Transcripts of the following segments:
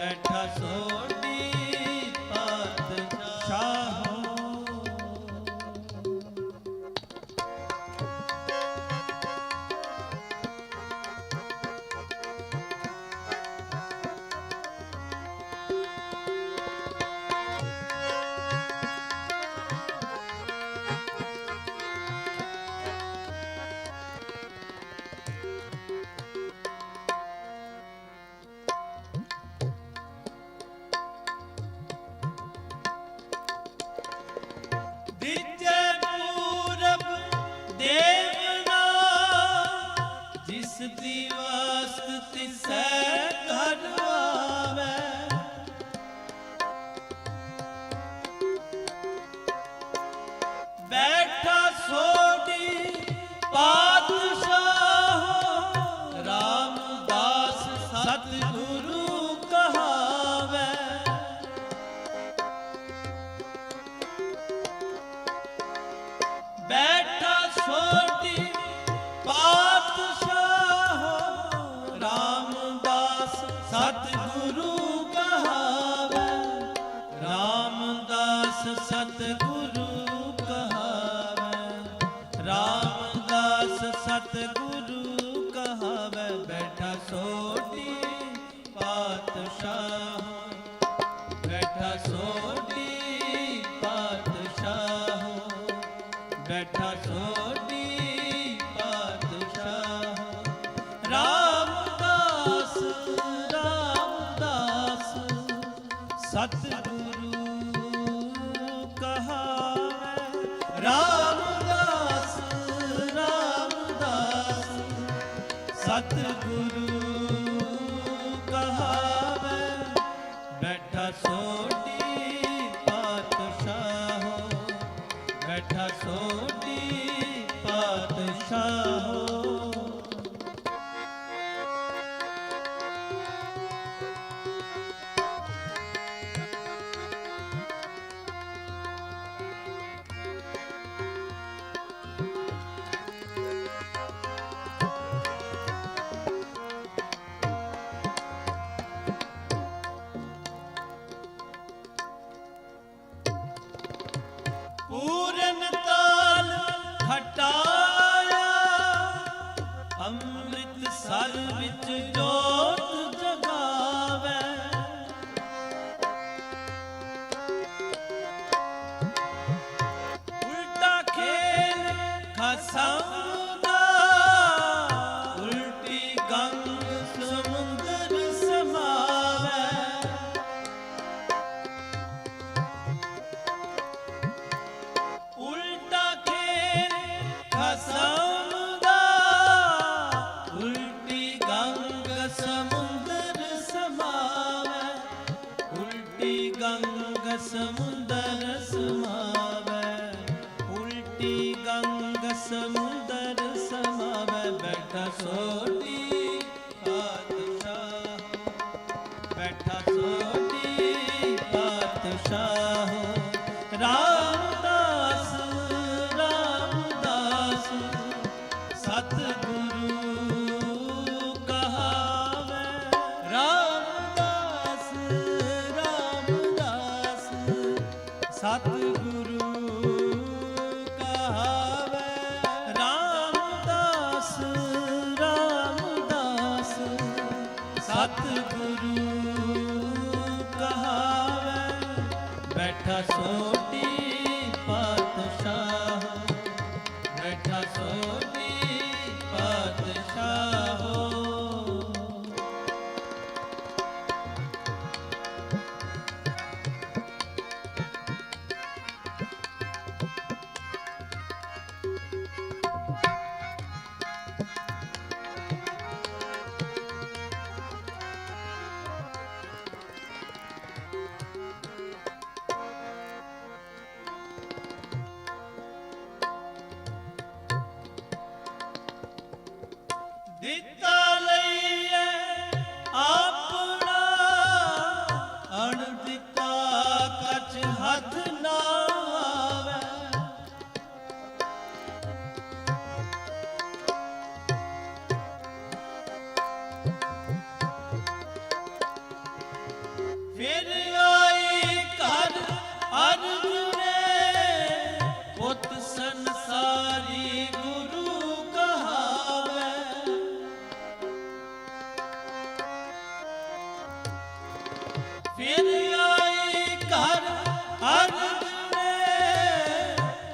कंठ सो दिवस तिसर सतगुरु ਗੁਰੂ ਉਲਟੀ ਗੰਗ ਸਮੁੰਦਰ ਸਮਾਵੇ ਗੰਗ ਸਮੁੰਦਰ ਸਮਾਵੇ ਬੈਠਾ ਸੋਟ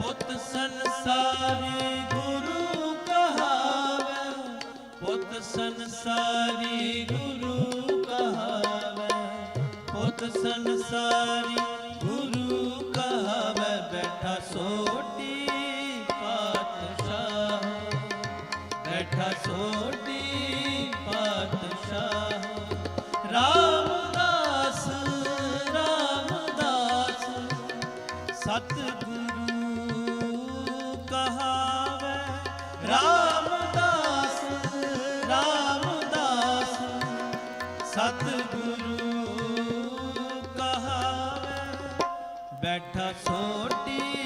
ਪੁੱਤ ਸੰਸਾਰੀ ਗੁਰੂ ਕਹਾਵੇ, ਪੁੱਤ ਸੰਸਾਰੀ ਗੁਰੂ ਕਹਾਵੇ, ਪੁੱਤ ਸੰਸਾਰੀ ਗੁਰੂ ਕਹਾਵੇ, ਬੈਠਾ ਸੋਟੀ ਪਾਤਸ਼ਾਹ, ਬੈਠਾ ਸੋਟੀ ਬੈਠਾ ਸੋਟੀ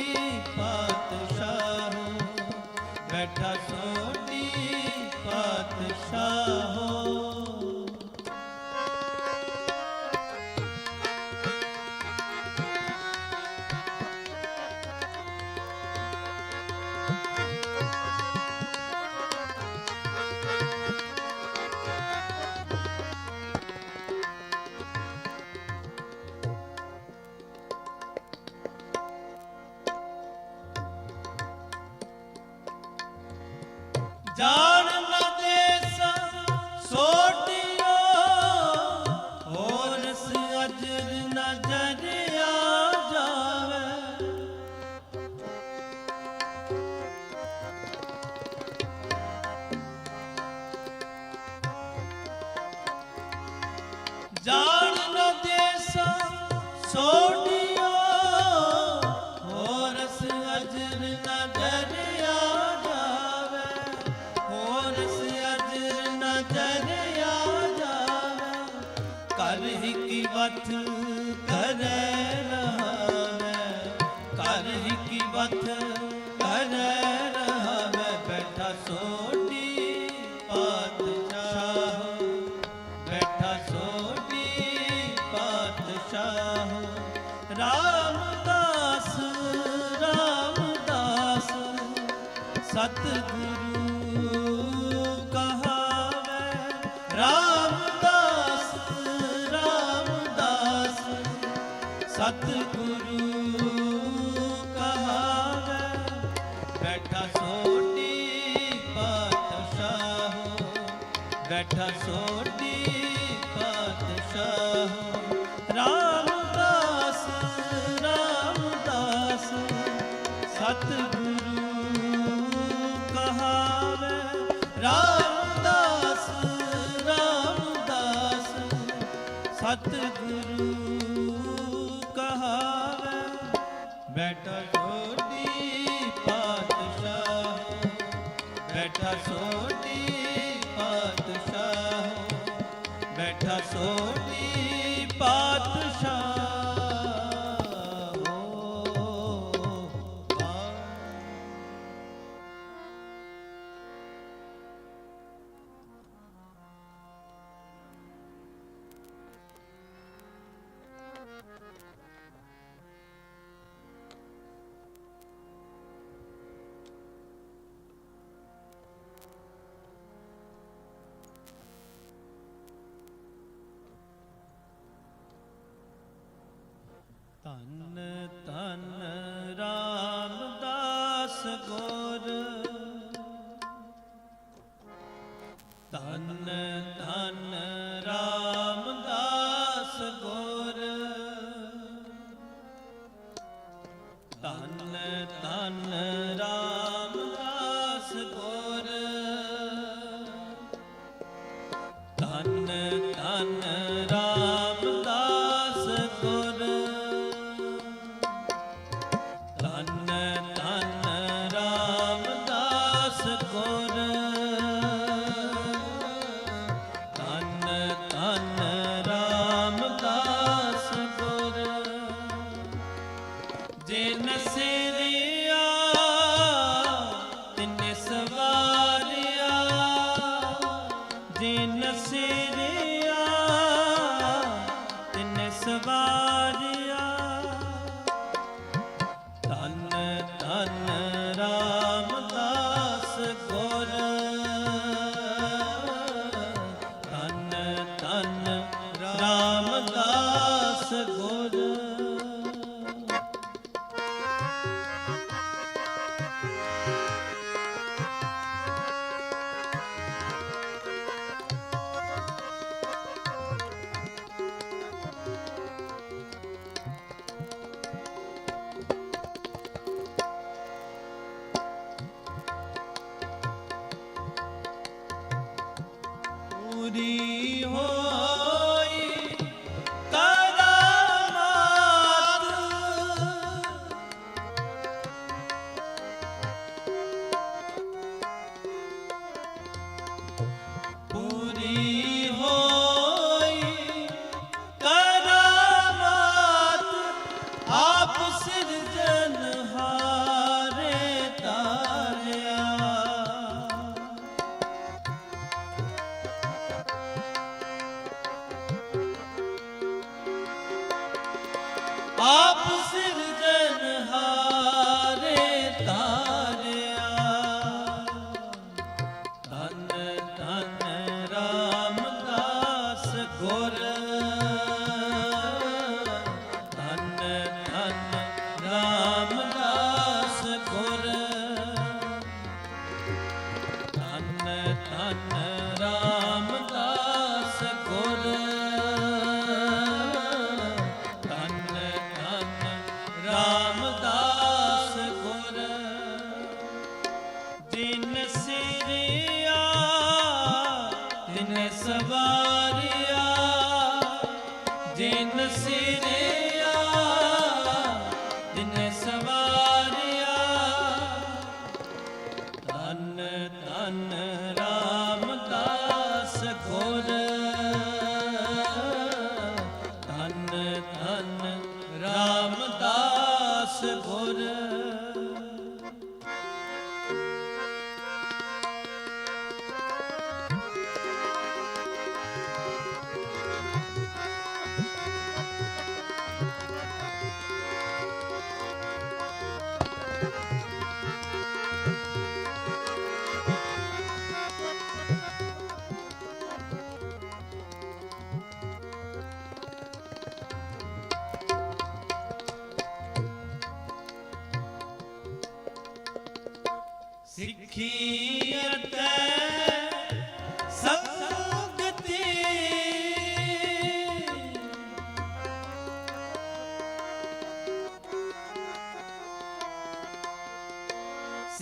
ਹਰ ਇੱਕ ਵਤ ਕਰੈ ਨਾ ਬੈਠਾ ਸੋਢੀ ਪਾਤਸ਼ਾਹ। ਬੈਠਾ ਸੋਢੀ ਪਾਤਸ਼ਾਹ। ছোটে ਧੰਨ ਧੰਨ ਰਾਮਦਾਸ ਗੁਰ। ਧੰਨ ਧੰਨ see the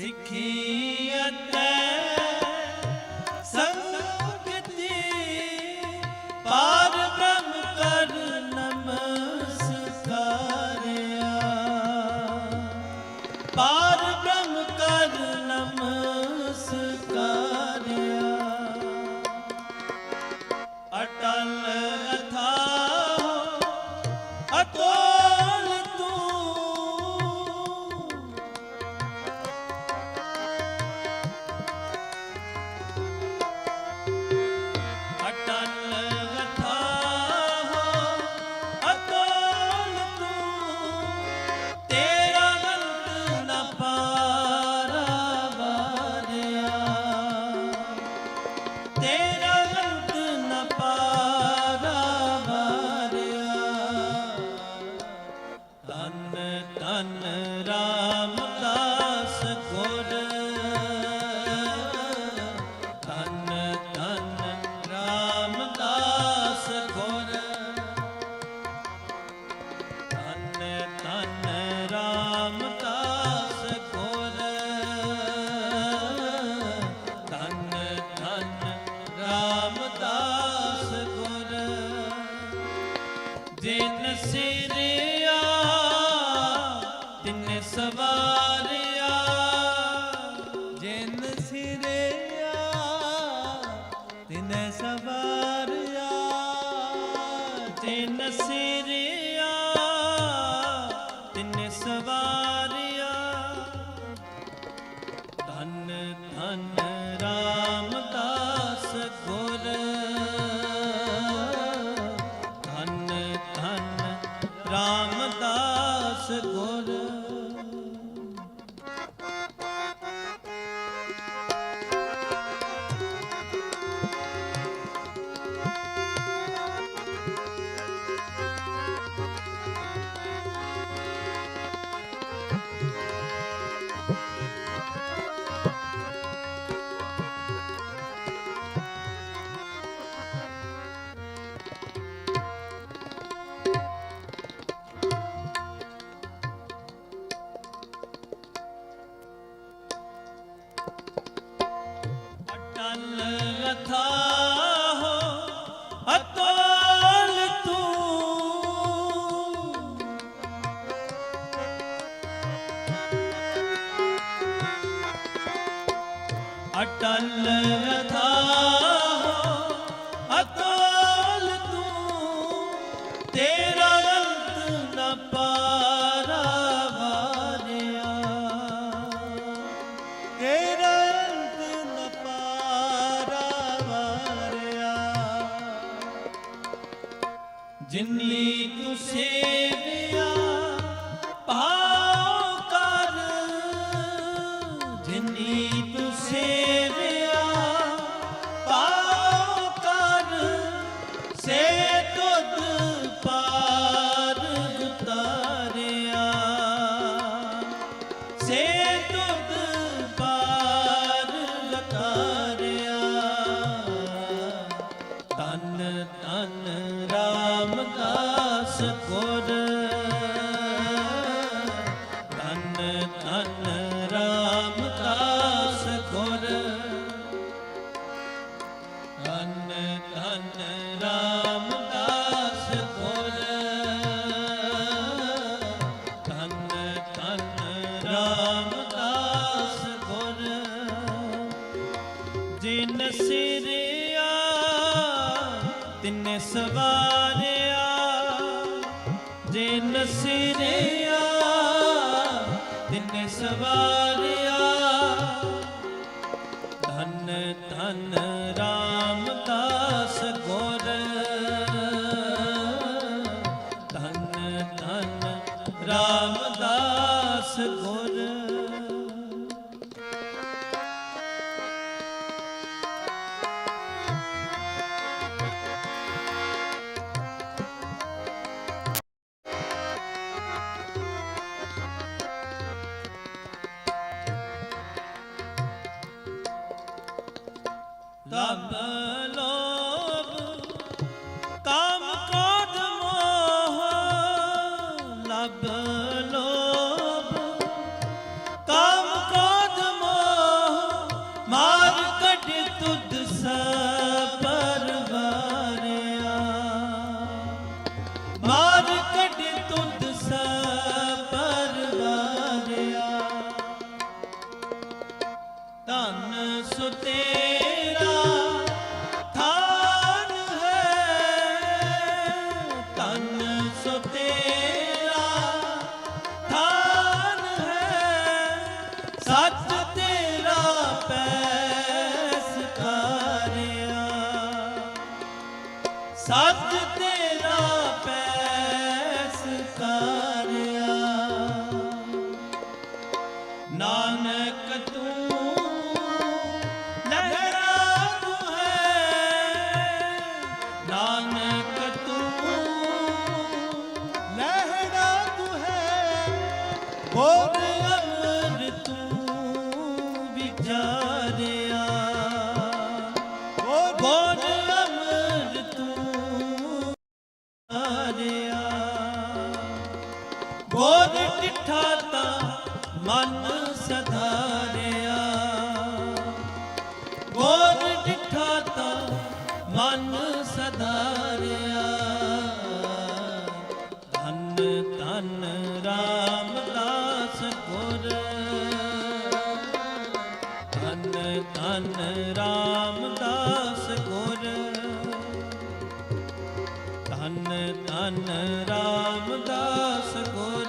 ਸਿੱਖੀ ਅਤੇ ਤਿਨ tallata ਤਿੰਨੇ ਸਵਾਰਿਆ ਜੇ ਨਸਰਿਆ ਤਿੰਨੇ ਸਵਾਰਿਆ ਸੁਤੇ 보내 ਧਨ RAM DAS ਕੋ